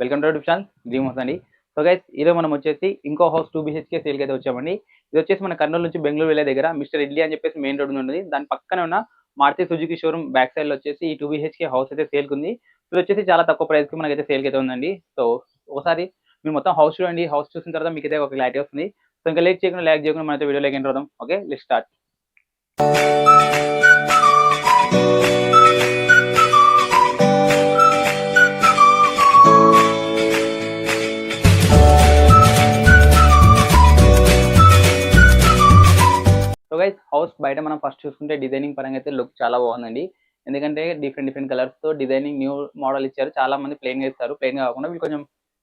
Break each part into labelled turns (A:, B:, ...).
A: Welcome to YouTube channel dream house అండి. So guys ఈరోజు మనం వచ్చేసి ఇంకో హౌస్ టూ బీహెచ్కే సేల్కి అయితే వచ్చామండి. ఇది వచ్చేసి మన కర్నూలు నుంచి బెంగళూరు వెళ్ళే దగ్గర మిస్టర్ ఇడ్లీ అని చెప్పేసి మెయిన్ రోడ్ ఉంది. దాని పక్కన ఉన్న మారుతి సుజుకి షోరూమ్ బ్యాక్ సైడ్లో వచ్చేసి ఈ టూ బీహెచ్కే హౌస్ అయితే సేల్కి ఉంది ఇది వచ్చేసి చాలా తక్కువ ప్రైస్కి మనకైతే సేల్కి అయితే ఉందండి. సో ఒకసారి మీరు మొత్తం హౌస్ చూడండి. హౌస్ చూసిన తర్వాత మీకు అయితే ఒక క్లారిటీ వస్తుంది. సో ఇంకా లేట్ చేయకుండా ల్యాక్ చేయకుండా మనతో వీడియో లేక ఓకే లెట్ స్టార్ట్ హౌస్ బయట మనం ఫస్ట్ చూసుకుంటే డిజైనింగ్ పరంగా అయితే లుక్ చాలా బాగుందండి. ఎందుకంటే డిఫరెంట్ డిఫరెంట్ కలర్స్తో డిజైనింగ్ న్యూ మోడల్ ఇచ్చారు. చాలా మంది ప్లెయిన్గా ఇస్తారు. ప్లెయిన్ కాకుండా వీళ్ళు కొంచెం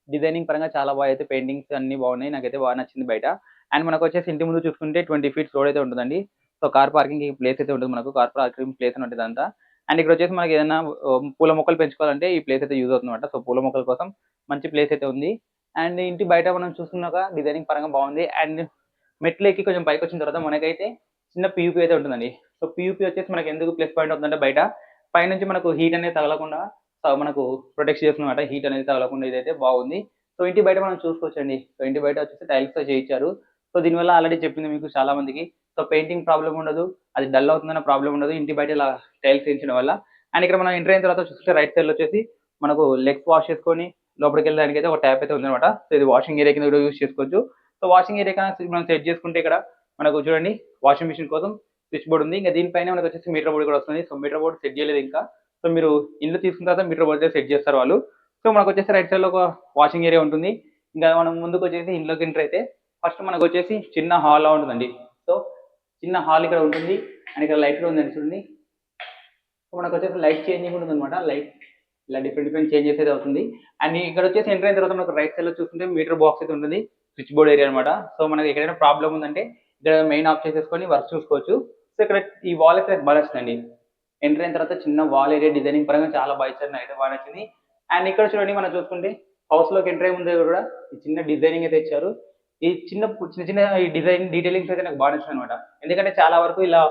A: డిజైనింగ్ పరంగా చాలా బాగా అయితే పెయింటింగ్స్ అన్ని బాగున్నాయి. నాకైతే బాగా నచ్చింది బయట. అండ్ మనకు వచ్చేసి ఇంటి ముందు చూసుకుంటే ట్వంటీ ఫీట్స్ రోడ్ అయితే ఉంటుందండి. సో కార్ పార్కింగ్ ప్లేస్ అయితే ఉంటుంది మనకు. కార్ పార్కింగ్ ప్లేస్ అని ఉంటుంది అంతా. అండ్ ఇక్కడ వచ్చేసి మనకి ఏదైనా పూల మొక్కలు పెంచుకోవాలంటే ఈ ప్లేస్ అయితే యూజ్ అవుతుందన్నమాట. సో పూల మొక్కల కోసం మంచి ప్లేస్ అయితే ఉంది. అండ్ ఇంటి బయట మనం చూసుకున్నాక డిజైనింగ్ పరంగా బాగుంది. అండ్ మెట్లు ఎక్కి కొంచెం పైకి వచ్చిన తర్వాత మనకైతే చిన్న పియూపీ అయితే ఉంటుందండి. సో పియూపీ వచ్చేసి మనకి ఎందుకు ప్లస్ పాయింట్ అవుతుందంటే బయట పైనుంచి మనకు హీట్ అనేది తగలకుండా సో మనకు ప్రొటెక్ట్ చేస్తుందన్నమాట. హీట్ అనేది తగలకుండా ఇదైతే బాగుంది. సో ఇంటి బయట మనం చూసుకోవచ్చండి. సో ఇంటి బయట వచ్చేసి టైల్స్తో చేయించారు. సో దీనివల్ల ఆల్రెడీ చెప్పింది మీకు చాలా మందికి. సో పెయింటింగ్ ప్రాబ్లం ఉండదు. అది డల్ అవుతుందన్న ప్రాబ్లం ఉండదు. ఇంటి బయట ఇలా టైల్స్ వేయించడం వల్ల. అండ్ ఇక్కడ మనం ఎంటర్ అయిన తర్వాత చూస్తే రైట్ సైడ్లో వచ్చేసి మనకు లెగ్స్ వాష్ చేసుకొని లోపలికి వెళ్ళడానికి అయితే ఒక ట్యాప్ అయితే ఉందన్నమాట. సో ఇది వాషింగ్ ఏరియా కింద కూడా యూస్ చేసుకోవచ్చు. సో వాషింగ్ ఏరియా కన్నా మనం సెట్ చేసుకుంటే ఇక్కడ మనకు చూడండి వాషింగ్ మిషన్ కోసం స్విచ్ బోర్డ్ ఉంది. ఇంకా దీనిపైన మనకు వచ్చేసి మీటర్ బోర్డ్ కూడా వస్తుంది. సో మీటర్ బోర్డు సెట్ చేయలేదు ఇంకా. సో మీరు ఇల్లు తీసుకున్న తర్వాత మీటర్ బోర్డ్ సెట్ చేస్తారు వాళ్ళు. సో మనకు వచ్చేసి రైట్ సైడ్లో ఒక వాషింగ్ ఏరియా ఉంటుంది. ఇంకా మనం ముందుకు వచ్చేసి ఇంట్లోకి ఎంటర్ అయితే ఫస్ట్ మనకు వచ్చేసి చిన్న హాల్ లా ఉంటుందండి. సో చిన్న హాల్ ఇక్కడ ఉంటుంది. అండ్ ఇక్కడ లైట్ కూడా ఉందండి చూడండి. సో మనకు వచ్చేసి లైట్ చేంజింగ్ ఉంటుంది అనమాట లైట్ ఇలా డిఫరెంట్ డిఫరెంట్ చేంజెస్ అయితే అవుతుంది. అండ్ ఇక్కడ వచ్చేసి ఎంటర్ అయిన తర్వాత మనకు రైట్ సైడ్లో చూస్తుంటే మీటర్ బాక్స్ అయితే ఉంటుంది. స్విచ్ బోర్డ్ ఏరియా అనమాట సో మనకి ఎక్కడైనా ప్రాబ్లం ఉందంటే ఇక్కడ మెయిన్ ఆఫ్ చేసేసుకొని వర్క్ చూసుకోవచ్చు. సో ఇక్కడ ఈ వాల్ అయితే బాగా నచ్చిందండి. ఎంటర్ అయిన తర్వాత చిన్న వాల్ ఏరియా డిజైనింగ్ పరంగా చాలా బాగా ఇచ్చారు నాకైతే బాగా నచ్చింది. అండ్ ఇక్కడ చూడండి మనం చూసుకుంటే హౌస్లోకి ఎంటర్ అయ్యే ముందు కూడా ఈ చిన్న డిజైనింగ్ అయితే ఇచ్చారు. ఈ చిన్న చిన్న చిన్న ఈ డిజైన్ డీటెయిలింగ్స్ అయితే నాకు బాగా నచ్చింది అనమాట ఎందుకంటే చాలా వరకు ఇలా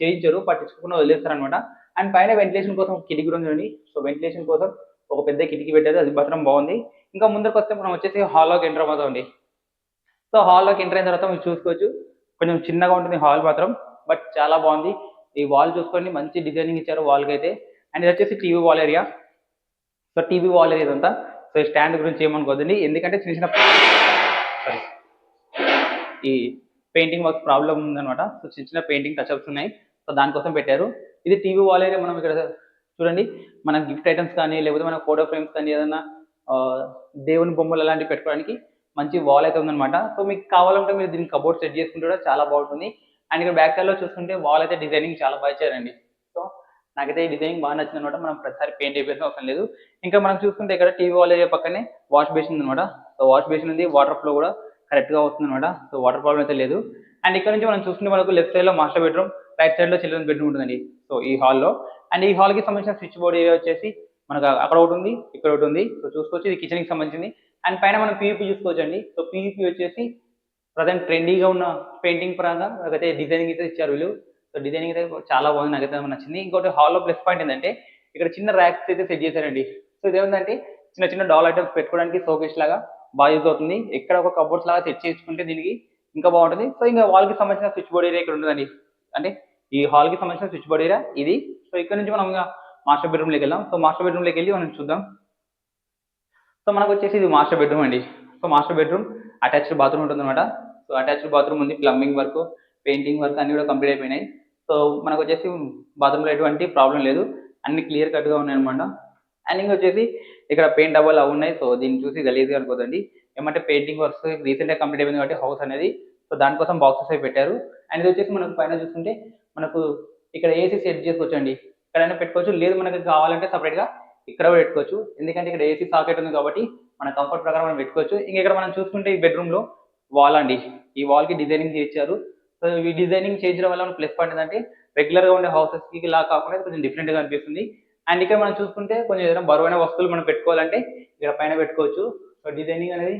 A: చేయించారు పట్టించుకోకుండా వదిలేస్తారు అనమాట అండ్ పైన వెంటిలేషన్ కోసం కిటికీ కూడా చూడండి సో వెంటిలేషన్ కోసం ఒక పెద్ద కిటికీ పెట్టారు అది మాత్రం బాగుంది. ఇంకా ముందుకు వస్తే మనం వచ్చేసి హాల్లోకి ఎంటర్ అవుతామండి. సో హాల్లోకి ఎంటర్ అయిన తర్వాత మీరు చూసుకోవచ్చు. కొంచెం చిన్నగా ఉంటుంది హాల్ మాత్రం బట్ చాలా బాగుంది. ఈ వాల్ చూసుకోండి మంచి డిజైనింగ్ ఇచ్చారు వాల్కి అయితే. అండ్ ఇది వచ్చేసి TV wall area. So TV wall area ఇదంతా. సో స్టాండ్ గురించి ఏమనుకోదండి ఎందుకంటే చిన్న చిన్న సారీ ఈ పెయింటింగ్ వర్క్ ప్రాబ్లం ఉందనమాట సో చిన్న చిన్న పెయింటింగ్ టచ్అప్స్ ఉన్నాయి. సో దానికోసం పెట్టారు. ఇది టీవీ వాల్ ఏరియా మనం ఇక్కడ చూడండి. మన గిఫ్ట్ ఐటమ్స్ కానీ లేకపోతే మన ఫోటో ఫ్రేమ్స్ కానీ ఏదైనా దేవుని బొమ్మలు అలాంటివి పెట్టుకోవడానికి మంచి వాల్ అయితే ఉందన్నమాట. సో మీకు కావాలంటే మీరు దీన్ని కబోర్డ్ సెట్ చేసుకుంటే కూడా చాలా బాగుంటుంది. అండ్ ఇక్కడ బ్యాక్ సైడ్లో చూసుకుంటే వాల్ అయితే డిజైనింగ్ చాలా బాగా ఇచ్చారండి సో నాకైతే ఈ డిజైనింగ్ బాగా నచ్చింది అనమాట మనం ప్రతిసారి పెయింట్ అయిపోయిన అవసరం లేదు. ఇంకా మనం చూసుకుంటే ఇక్కడ టీవీ వాల్ ఏరియా పక్కనే వాష్ బేసిన్ అనమాట సో వాష్ బేసిన్ ఉంది. వాటర్ ఫ్లో కూడా కరెక్ట్గా వస్తుంది అనమాట సో వాటర్ ప్రాబ్లం అయితే లేదు. అండ్ ఇక్కడ నుంచి మనం చూసుకుంటే మనకు లెఫ్ట్ సైడ్లో మాస్టర్ బెడ్రూమ్ రైట్ సైడ్లో చిల్డ్రన్ బెడ్రూమ్ ఉంటుందండి. సో ఈ హాల్లో అండ్ ఈ హాల్కి సంబంధించిన స్విచ్ బోర్డ్ ఏరియా వచ్చేసి మనకు అక్కడ ఒకటి ఉంది ఇక్కడ ఒకటి ఉంది. సో చూసుకోవచ్చు. ఇది కిచెన్కి సంబంధించింది. అండ్ పైన మనం పీయూపీ చూసుకోవచ్చు అండి సో పీయూపీ వచ్చేసి ప్రజెంట్ ట్రెండీగా ఉన్న పెయింటింగ్ పరంగా నాకైతే డిజైనింగ్ అయితే ఇచ్చారు వీళ్ళు. సో డిజైనింగ్ అయితే చాలా బాగుంది. నాకైతే నచ్చింది. ఇంకోటి హాల్లో ప్లస్ పాయింట్ ఏంటంటే ఇక్కడ చిన్న ర్యాక్స్ అయితే సెట్ చేశారండి. సో ఇదేంటంటే చిన్న చిన్న డాల్ ఐటమ్స్ పెట్టుకోవడానికి షోకేస్ లాగా బాగా యూజ్ అవుతుంది. ఇక్కడ ఒక కబోర్డ్స్ లాగా సెట్ చేసుకుంటే దీనికి ఇంకా బాగుంటుంది. సో ఇంకా వాల్కి సంబంధించిన స్విచ్ బోర్డ్ ఏరియా ఇక్కడ ఉంటుందండి. అంటే ఈ హాల్కి సంబంధించిన స్విచ్ బోర్డ్ ఏరియా ఇది. సో ఇక్కడ నుంచి మనం ఇంకా మాస్టర్ బెడ్రూమ్లోకి వెళ్దాం. సో మాస్టర్ బెడ్రూమ్లోకి వెళ్ళి మనం చూద్దాం. సో మనకు వచ్చేసి ఇది మాస్టర్ బెడ్రూమ్ అండి. So master bedroom attached bathroom ఉంటుంది అనమాట సో అటాచ్డ్ బాత్రూమ్ ఉంది ప్లంబింగ్ వర్క్ పెయింటింగ్ వర్క్ అన్ని కూడా కంప్లీట్ అయిపోయినాయి. సో మనకు వచ్చేసి బాత్రూంలో ఎటువంటి ప్రాబ్లం లేదు. అన్ని క్లియర్ కట్గా ఉన్నాయి అనమాట అండ్ ఇంకా వచ్చేసి ఇక్కడ పెయింట్ డబ్బాలు అవి ఉన్నాయి. సో దీన్ని చూసి గలీజ్గా అనుకోదండి. ఏమంటే పెయింటింగ్ వర్క్స్ రీసెంట్గా కంప్లీట్ అయిపోయింది కాబట్టి హౌస్ అనేది. సో దానికోసం బాక్సెస్ అవి పెట్టారు. అండ్ ఇది వచ్చేసి మనకు పైన చూస్తుంటే మనకు ఇక్కడ ఏసీ సెట్ చేసుకోవచ్చు అండి ఎక్కడైనా పెట్టుకోవచ్చు. లేదు మనకి కావాలంటే సపరేట్గా ఇక్కడ కూడా పెట్టుకోవచ్చు. ఎందుకంటే ఇక్కడ ఏసీ సాకెట్ ఉంది కాబట్టి మన కంఫర్ట్ ప్రకారం మనం పెట్టుకోవచ్చు. ఇంకా ఇక్కడ మనం చూసుకుంటే ఈ బెడ్రూమ్లో వాల్ అండి. ఈ వాల్కి డిజైనింగ్ చేయించారు. సో ఈ డిజైనింగ్ చేయించడం వల్ల ప్లస్ పాయింట్ ఏంటంటే రెగ్యులర్గా ఉండే హౌసెస్కి ఇలా కాకుండా కొంచెం డిఫరెంట్గా అనిపిస్తుంది. అండ్ ఇక్కడ మనం చూసుకుంటే కొంచెం ఏదైనా బరువైన వస్తువులు మనం పెట్టుకోవాలంటే ఇక్కడ పైన పెట్టుకోవచ్చు. సో డిజైనింగ్ అనేది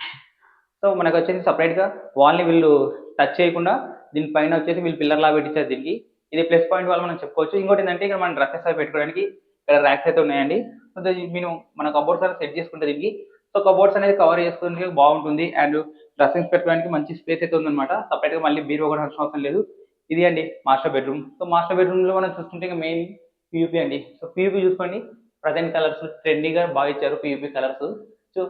A: సో మనకు వచ్చేసి సపరేట్గా వాల్ని వీళ్ళు టచ్ చేయకుండా దీనిపైన వచ్చేసి వీళ్ళు పిల్లర్ లాగా పెట్టించారు దీనికి. ఇది ప్లస్ పాయింట్ వల్ల మనం చెప్పుకోవచ్చు. ఇంకోటి ఏంటంటే ఇక్కడ మనం డ్రెస్సెస్ అవి పెట్టుకోవడానికి ఇక్కడ ర్యాక్స్ అయితే ఉన్నాయండి. మీరు నేను మన కబోర్డ్స్ అనేది సెట్ చేసుకుంటే దీనికి. సో కబోర్డ్స్ అనేది కవర్ చేసుకోవడానికి బాగుంటుంది. అండ్ డ్రెస్సింగ్స్ పెట్టుకోవడానికి మంచి స్పేస్ అయితే ఉందన్నమాట. సపరేట్గా మళ్ళీ బీరువా కూడా అవసరం లేదు. ఇది అండి మాస్టర్ బెడ్రూమ్ సో మాస్టర్ బెడ్రూమ్లో మనం చూసుకుంటే మెయిన్ పియూపీ అండి. సో పియూపీ చూసుకోండి. ప్రజెంట్ కలర్స్ ట్రెండీగా బాగా ఇచ్చారు పియూపీ కలర్స్ సో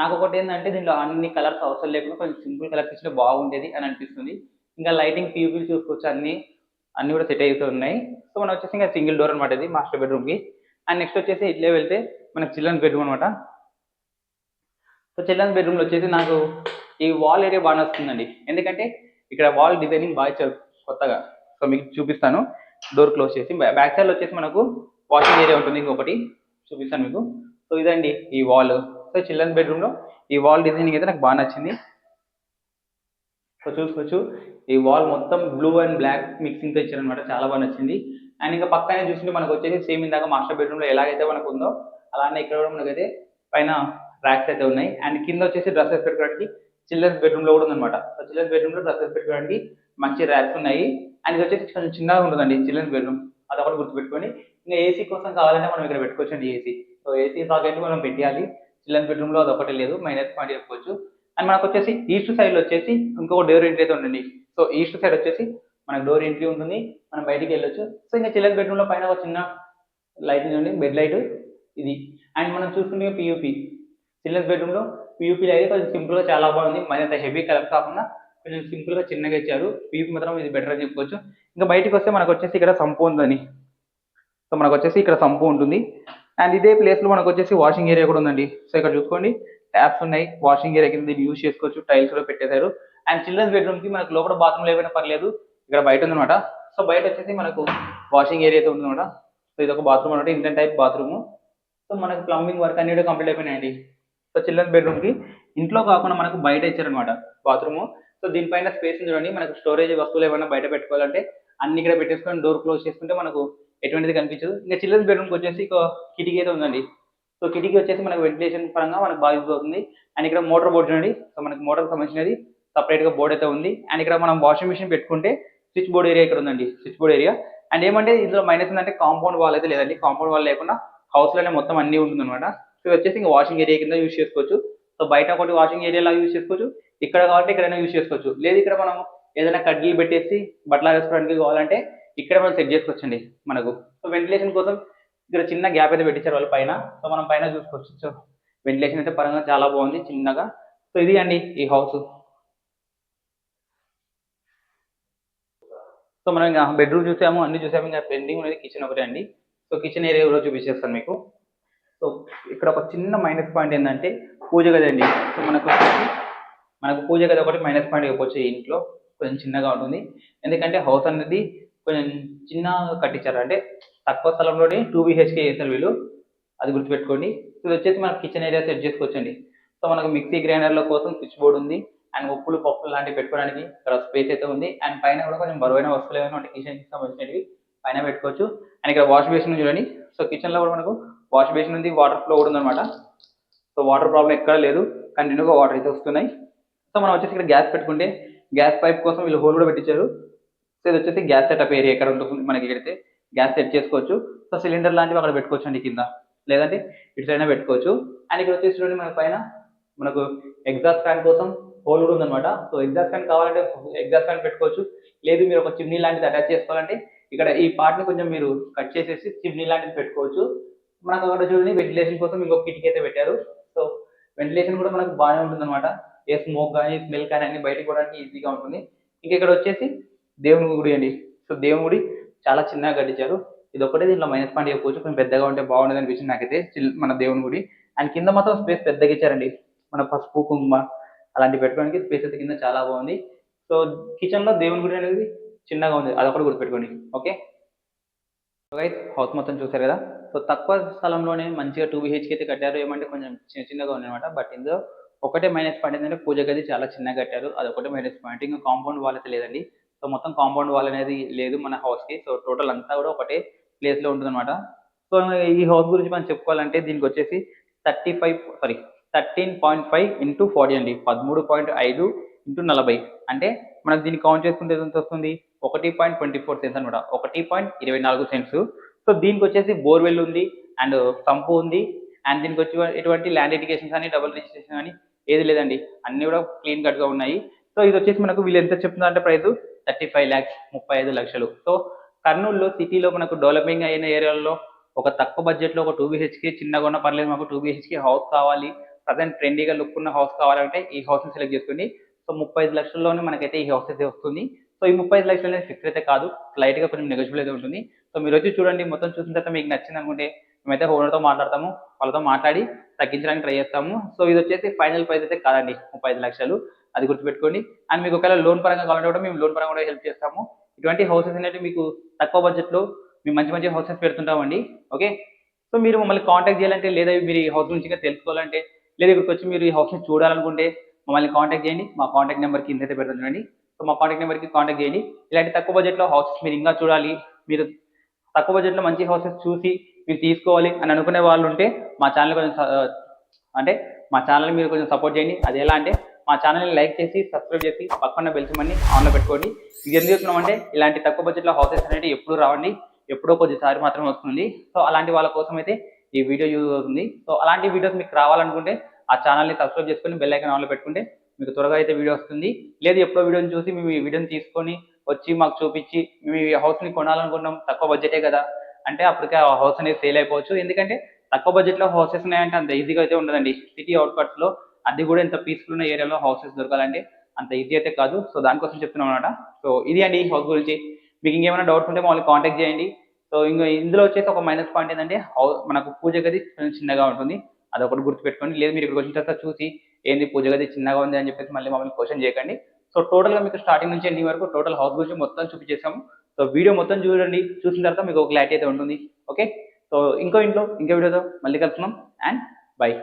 A: నాకు ఒకటి ఏంటంటే దీంట్లో అన్ని కలర్స్ అవసరం లేకుండా కొంచెం సింపుల్ కలర్స్ ఇచ్చిన బాగుండేది అని అనిపిస్తుంది. ఇంకా లైటింగ్ పియూపీలు చూసుకోవచ్చు అన్ని. అన్ని కూడా సెట్ అయితే ఉన్నాయి. సో మనం వచ్చేసి ఇంకా సింగిల్ డోర్ అనమాట ఇది మాస్టర్ బెడ్రూమ్కి అండ్ నెక్స్ట్ వచ్చేసి ఇట్లే వెళ్తే మనకి చిల్డ్రన్స్ బెడ్రూమ్ అనమాట సో చిల్డ్రన్స్ బెడ్రూమ్లో వచ్చేసి నాకు ఈ వాల్ ఏరియా బాగా నచ్చుతుందండి ఎందుకంటే ఇక్కడ వాల్ డిజైనింగ్ బాగా ఇచ్చారు కొత్తగా. సో మీకు చూపిస్తాను. డోర్ క్లోజ్ చేసి బ్యాక్ సైడ్ వచ్చేసి మనకు వాషింగ్ ఏరియా ఉంటుంది ఇంకొకటి. చూపిస్తాను మీకు. సో ఇదండి ఈ వాల్ సో చిల్డ్రన్స్ బెడ్రూమ్లో ఈ వాల్ డిజైనింగ్ అయితే నాకు బాగా నచ్చింది. సో చూసుకోవచ్చు. ఈ వాల్ మొత్తం బ్లూ అండ్ బ్లాక్ మిక్సింగ్తో ఇచ్చారనమాట చాలా బాగా నచ్చింది. అండ్ ఇంకా పక్కనే చూసుకుంటే మనకు వచ్చేసి సేమ్ ఇందాక మాస్టర్ బెడ్రూమ్లో ఎలాగైతే మనకు ఉందో అలానే ఇక్కడ కూడా మనకైతే పైన ర్యాక్స్ అయితే ఉన్నాయి. అండ్ కింద వచ్చేసి డ్రెస్సెస్ పెట్టుకోవడానికి చిల్డ్రన్స్ బెడ్రూమ్లో కూడా ఉందన్నమాట. సో చిల్డ్రన్స్ బెడ్రూమ్లో డ్రెస్సెస్ పెట్టుకోవడానికి మంచి ర్యాక్స్ ఉన్నాయి. అండ్ ఇది వచ్చేసి కొంచెం చిన్నగా ఉంటుందండి చిల్డ్రన్స్ బెడ్రూమ్. అదొకటి గుర్తుపెట్టుకొని ఇంకా ఏసీ కోసం కావాలంటే మనం ఇక్కడ పెట్టుకోవచ్చండి ఏసీ సో ఏసీ సాకెట్ మనం పెట్టాలి చిల్డ్రన్స్ బెడ్రూమ్లో ఒకటి లేదు. మైనస్ పాయింట్ చెప్పుకోవచ్చు. అండ్ మనకు వచ్చేసి ఈస్ట్ సైడ్లో వచ్చేసి ఇంకొక డోర్ ఎంట్రీ అయితే ఉండండి సో ఈస్ట్ సైడ్ వచ్చేసి మనకు డోర్ ఎంట్రీ ఉంటుంది మనం బయటికి వెళ్ళొచ్చు. సో ఇంకా చిల్డ్రన్స్ బెడ్రూమ్లో పైన ఒక చిన్న లైట్ ఉంది బెడ్ లైట్ ఇది. అండ్ మనం చూసుకుంటే పియూపీ చిల్డ్రన్స్ బెడ్రూమ్లో అయితే కొంచెం సింపుల్గా చాలా బాగుంది. మరి అంత హెవీ కలర్ కాకుండా కొంచెం సింపుల్గా చిన్నగా ఇచ్చారు. పియూపీ మాత్రం ఇది బెటర్ అని చెప్పుకోవచ్చు. ఇంకా బయటికి వస్తే మనకు వచ్చేసి ఇక్కడ సంపు ఉందని. సో మనకు వచ్చేసి ఇక్కడ సంపు ఉంటుంది. అండ్ ఇదే ప్లేస్లో మనకు వచ్చేసి వాషింగ్ ఏరియా కూడా ఉందండి. సో ఇక్కడ చూసుకోండి. ట్యాప్స్ ఉన్నాయి. వాషింగ్ ఏరియా కింద దీన్ని యూజ్ చేసుకోవచ్చు. టైల్స్ కూడా పెట్టేశారు. అండ్ చిల్డ్రన్స్ బెడ్రూమ్కి మనకు లోపల బాత్రూమ్ ఏమైనా పర్లేదు. ఇక్కడ బయట ఉందన్నమాట. సో బయట వచ్చేసి మనకు వాషింగ్ ఏరియా అయితే ఉందన్నమాట. సో ఇది ఒక బాత్రూమ్ అనమాట ఇండియన్ టైప్ బాత్రూమ్ సో మనకు ప్లంబింగ్ వర్క్ అన్ని కంప్లీట్ అయిపోయినాయండి. సో చిల్డ్రన్స్ బెడ్రూమ్కి ఇంట్లో కాకుండా మనకు బయట ఇచ్చారనమాట బాత్రూమ్ సో దీనిపైన స్పేస్ చూడండి. మనకు స్టోరేజ్ వస్తువులు ఏమైనా బయట పెట్టుకోవాలంటే అన్ని ఇక్కడ పెట్టేసుకొని డోర్ క్లోజ్ చేసుకుంటే మనకు ఎటువంటిది కనిపించదు. ఇంకా చిల్డ్రన్స్ బెడ్రూమ్కి వచ్చేసి ఒక కిటికీ అయితే ఉందండి. సో కిటికీ వచ్చేసి మనకు వెంటిలేషన్ పరంగా మనకు బాగా యూజ్ అవుతుంది. అండ్ ఇక్కడ మోటార్ బోర్డు చూడండి. సో మనకి మోటార్ సంబంధించినది. సపరేట్గా అయితే ఉంది. అండ్ ఇక్కడ మనం వాషింగ్ మిషన్ పెట్టుకుంటే స్విచ్ బోర్డ్ ఏరియా ఇక్కడ ఉందండి స్విచ్ బోర్డ్ ఏరియా. అండ్ ఏమంటే ఇందులో మైనస్ ఏంటంటే కాంపౌండ్ వాల్ అయితే లేదండి. కాంపౌండ్ వాల్ లేకుండా హౌస్లోనే మొత్తం అన్ని ఉంటుంది అనమాట సో వచ్చేసి ఇంకా వాషింగ్ ఏరియా కింద యూజ్ చేసుకోవచ్చు. సో బయట ఒకటి వాషింగ్ ఏరియా లాగా యూజ్ చేసుకోవచ్చు. ఇక్కడ కాబట్టి ఇక్కడైనా యూజ్ చేసుకోవచ్చు. లేదు ఇక్కడ మనం ఏదైనా కడ్డీలు పెట్టేసి బట్టల రెస్టారెంట్కి కావాలంటే ఇక్కడ మనం సెట్ చేసుకోవచ్చండి మనకు. సో వెంటిలేషన్ కోసం ఇక్కడ చిన్న గ్యాప్ అయితే పెట్టించారు వాళ్ళు పైన. సో మనం పైన చూసుకోవచ్చు. సో వెంటిలేషన్ అయితే పరంగా చాలా బాగుంది చిన్నగా. సో ఇది అండి ఈ హౌస్ సో మనం ఇంకా బెడ్రూమ్ చూసాము అన్ని చూసాము ఇంకా పెండింగ్ ఉన్నది కిచెన్ ఒకటే అండి. సో కిచెన్ ఏరియా కూడా చూపించేస్తాను మీకు. సో ఇక్కడ ఒక చిన్న మైనస్ పాయింట్ ఏంటంటే పూజ గది అండి. సో మనకు మనకు పూజ గది ఒకటి మైనస్ పాయింట్ ఇవ్వచ్చు ఇంట్లో. కొంచెం చిన్నగా ఉంటుంది. ఎందుకంటే హౌస్ అనేది కొంచెం చిన్నగా కట్టించారు. అంటే తక్కువ స్థలంలోనే టూ బీహెచ్కే చేశారు వీళ్ళు. అది గుర్తుపెట్టుకోండి. ఇది వచ్చేసి మనకి కిచెన్ ఏరియా సెట్ చేసుకోవచ్చండి. సో మనకు మిక్సీ గ్రైండర్ల కోసం స్విచ్ బోర్డ్ ఉంది. అండ్ ఉప్పులు పప్పులు లాంటివి పెట్టుకోవడానికి ఇక్కడ స్పేస్ అయితే ఉంది. అండ్ పైన కూడా కొంచెం బరువైన వస్తువులు ఏమైనా కిచెన్ కిచెన్కి సంబంధించినవి పైన పెట్టుకోవచ్చు. అండ్ ఇక్కడ వాష్ బేసిన్ చూడండి. సో కిచెన్లో కూడా మనకు వాష్ బేసిన్ ఉంది వాటర్ ఫ్లో కూడా ఉందన్నమాట. సో వాటర్ ప్రాబ్లం ఎక్కడ లేదు. కంటిన్యూగా వాటర్ అయితే వస్తున్నాయి. సో మనం వచ్చేసి ఇక్కడ గ్యాస్ పెట్టుకుంటే గ్యాస్ పైప్ కోసం వీళ్ళు హోల్ కూడా పెట్టించారు. సో ఇది వచ్చేసి గ్యాస్ సెటప్ ఏరియా ఎక్కడ ఉంటుంది మనకి ఇక్కడైతే గ్యాస్ సెట్ చేసుకోవచ్చు. సో సిలిండర్ లాంటివి అక్కడ పెట్టుకోవచ్చు అండి కింద. లేదంటే ఇటు సైడ్ అయినా పెట్టుకోవచ్చు. అండ్ ఇక్కడ వచ్చేసి చూడండి మన పైన మనకు ఎగ్జాస్ట్ ఫ్యాన్ కోసం హోల్ కూడా ఉందన్నమాట. సో ఎగ్జాస్ట్ ఫ్యాన్ కావాలంటే ఎగ్జాస్ట్ ఫ్యాన్ పెట్టుకోవచ్చు. లేదు మీరు ఒక చిమ్నీ లాంటిది అటాచ్ చేసుకోవాలంటే ఇక్కడ ఈ పార్ట్ని కొంచెం మీరు కట్ చేసేసి చిమ్నీ లాంటిది పెట్టుకోవచ్చు. మనకు అక్కడ చూడండి వెంటిలేషన్ కోసం ఇంకొక కిటికీ అయితే పెట్టారు. సో వెంటిలేషన్ కూడా మనకు బాగానే ఉంటుంది అనమాట ఏ స్మోక్ కానీ స్మెల్ కానీ అన్ని బయటకు పోవడానికి ఈజీగా ఉంటుంది. ఇంకా ఇక్కడ వచ్చేసి దేవుని గుడి అండి. సో దేవుని గుడి చాలా చిన్నగా కట్టించారు. ఇది ఒకటే దీంట్లో మైనస్ పాయింట్ చెప్పుకోవచ్చు కొంచెం పెద్దగా ఉంటే బాగుండేది అనిపించింది నాకైతే. చిల్- మన దేవుని గుడి. అండ్ కింద మాత్రం స్పేస్ పెద్దగా ఇచ్చారండి. మన పసుపు కుంకుమ అలాంటివి పెట్టుకోవడానికి స్పేస్ అయితే కింద చాలా బాగుంది. సో కిచెన్లో దేవుని గుడి అనేది చిన్నగా ఉంది. అదొకటి గుర్తుపెట్టుకోండి. ఓకే గైస్ హౌస్ మొత్తం చూసారు కదా? సో తక్కువ స్థలంలోనే మంచిగా టూ బిహెచ్కి అయితే కట్టారు. ఏమంటే కొంచెం చిన్న చిన్నగా ఉందన్నమాట. బట్ ఇందులో ఒకటే మైనస్ పాయింట్ ఏంటంటే పూజ గది చాలా చిన్నగా కట్టారు. అదొకటే మైనస్ పాయింట్ ఇంకా కాంపౌండ్ వాల్ అయితే లేదండి. సో మొత్తం కాంపౌండ్ వాల్ అనేది లేదు మన హౌస్కి సో టోటల్ అంతా కూడా ఒకటే ప్లేస్లో ఉంటుంది ఉంటుందన్నమాట. సో ఈ హౌస్ గురించి మనం చెప్పుకోవాలంటే దీనికి వచ్చేసి thirty five sorry thirteen point five into forty అండి. పదమూడు పాయింట్ ఐదు ఇంటూ నలభై. అంటే మనకు దీన్ని కౌంట్ చేసుకుంటే ఎంత వస్తుంది? ఒకటి పాయింట్ ట్వంటీ ఫోర్ సెన్స్ అనమాట ఒకటి పాయింట్ ఇరవై నాలుగు సెంట్స్ సో దీనికి వచ్చేసి బోర్వెల్ ఉంది అండ్ సంపు ఉంది. అండ్ దీనికి వచ్చి ఎటువంటి ల్యాండ్ ఎడ్యుకేషన్ కానీ డబుల్ రిజిస్ట్రేషన్ కానీ ఏది లేదండి. అన్ని కూడా క్లీన్ కట్గా ఉన్నాయి. సో ఇది వచ్చేసి మనకు వీళ్ళు ఎంత చెప్తున్నారంటే ప్రైస్? థర్టీ ఫైవ్ ల్యాక్స్ ముప్పై ఐదు లక్షలు. సో కర్నూలులో సిటీలో మనకు డెవలపింగ్ అయిన ఏరియాల్లో ఒక తక్కువ బడ్జెట్లో ఒక టూ బిహెచ్కే చిన్నగా ఉన్న పర్లేదు మాకు టూ బిహెచ్కే హౌస్ కావాలి. ప్రజెంట్ ట్రెండీగా లుక్ ఉన్న హౌస్ కావాలంటే ఈ హౌస్ని సెలెక్ట్ చేసుకోండి. సో ముప్పై ఐదు లక్షల్లోనే మనకైతే ఈ హౌస్ అయితే వస్తుంది. సో ఈ ముప్పై ఐదు లక్షలు అనేది ఫిక్స్ అయితే కాదు. లైట్గా కొంచెం నెగోషియబుల్ అయితే ఉంటుంది. సో మీరు వచ్చి చూడండి. మొత్తం చూసిన తర్వాత మీకు నచ్చింది అనుకుంటే మేమైతే ఓనర్తో మాట్లాడతాము. వాళ్ళతో మాట్లాడి తగ్గించడానికి ట్రై చేస్తాము. సో ఇది వచ్చేసి ఫైనల్ ప్రైస్ అయితే కాదండి. ముప్పై ఐదు లక్షలు. అది గుర్తుపెట్టుకోండి. అండ్ మీకు ఒకవేళ లోన్ పరంగా కావాలంటే కూడా మేము లోన్ పరంగా కూడా హెల్ప్ చేస్తాము. ఇటువంటి హౌసెస్ అనేవి మీకు తక్కువ బడ్జెట్లో మేము మంచి మంచి హౌసెస్ పెడుతుంటామండి. ఓకే సో మీరు మమ్మల్ని కాంటాక్ట్ చేయాలంటే లేదా మీరు ఈ హౌస్ గురించి ఇంకా తెలుసుకోవాలంటే లేదా ఇక్కడికి వచ్చి మీరు ఈ హౌస్ని చూడాలనుకుంటే మమ్మల్ని కాంటాక్ట్ చేయండి. మా కాంటాక్ట్ నెంబర్ కింద అయితే పెడుతుంది సో మా కాంటాక్ట్ నెంబర్కి కాంటాక్ట్ చేయండి. ఇలాంటి తక్కువ బడ్జెట్లో హౌసెస్ మీరు ఇంకా చూడాలి. మీరు తక్కువ బడ్జెట్లో మంచి హౌసెస్ చూసి మీరు తీసుకోవాలి అని అనుకునే వాళ్ళు ఉంటే మా ఛానల్ కొంచెం అంటే మా ఛానల్ మీరు కొంచెం సపోర్ట్ చేయండి. అది ఎలా అంటే మా ఛానల్ని లైక్ చేసి సబ్స్క్రైబ్ చేసి పక్కన బెల్ ఆన్లో పెట్టుకోండి. ఇది ఎందుకు చెప్తున్నామంటే ఇలాంటి తక్కువ బడ్జెట్లో హౌసెస్ అనేవి ఎప్పుడు రావండి. ఎప్పుడో కొద్దిసారి మాత్రమే వస్తుంది. సో అలాంటి వాళ్ళ కోసం అయితే ఈ వీడియో యూజ్ అవుతుంది. సో అలాంటి వీడియోస్ మీకు రావాలనుకుంటే ఆ ఛానల్ని సబ్స్క్రైబ్ చేసుకొని బెల్ ఐకాన్ ఆన్లో పెట్టుకుంటే మీకు త్వరగా అయితే వీడియో వస్తుంది. లేదు ఎప్పుడో వీడియోని చూసి మేము ఈ వీడియోని తీసుకొని వచ్చి మాకు చూపించి మేము ఈ హౌస్ని కొనాలనుకున్నాం. తక్కువ బడ్జెటే కదా? అంటే అప్పటికే ఆ హౌస్ అనేది సేల్ అయిపోవచ్చు. ఎందుకంటే తక్కువ బడ్జెట్లో హౌసెస్ ఉన్నాయంటే అంత ఈజీగా అయితే ఉండదండి. సిటీ అవుట్కట్స్లో అది కూడా ఎంత పీస్ఫుల్ ఉన్న ఏరియాలో హౌసెస్ దొరకాలంటే అంత ఈజీ అయితే కాదు. సో దానికోసం చెప్తున్నాం అనమాట సో ఇది అండి ఈ హౌస్ గురించి. మీకు ఇంకేమైనా డౌట్స్ ఉంటే మమ్మల్ని కాంటాక్ట్ చేయండి. సో ఇంకా ఇందులో వచ్చేసి ఒక మైనస్ పాయింట్ ఏంటంటే హౌ- మనకు పూజ గది చిన్నగా ఉంటుంది. అది ఒకటి గుర్తుపెట్టుకోండి. లేదు మీరు ఇక్కడికి వచ్చిన తర్వాత చూసి ఏంది పూజ గది చిన్నగా ఉంది అని చెప్పేసి మళ్ళీ మమ్మల్ని క్వశ్చన్ చేయకండి. సో టోటల్గా మీకు స్టార్టింగ్ నుంచి ఎండింగ్ వరకు టోటల్ హౌస్ గురించి మొత్తం చూపించేసాము. సో వీడియో మొత్తం చూడండి. చూసిన తర్వాత మీకు ఒక క్లారిటీ అయితే ఉంటుంది. ఓకే సో ఇంకో ఇంట్లో ఇంకో వీడియోతో మళ్ళీ కలుస్తున్నాం అండ్ బై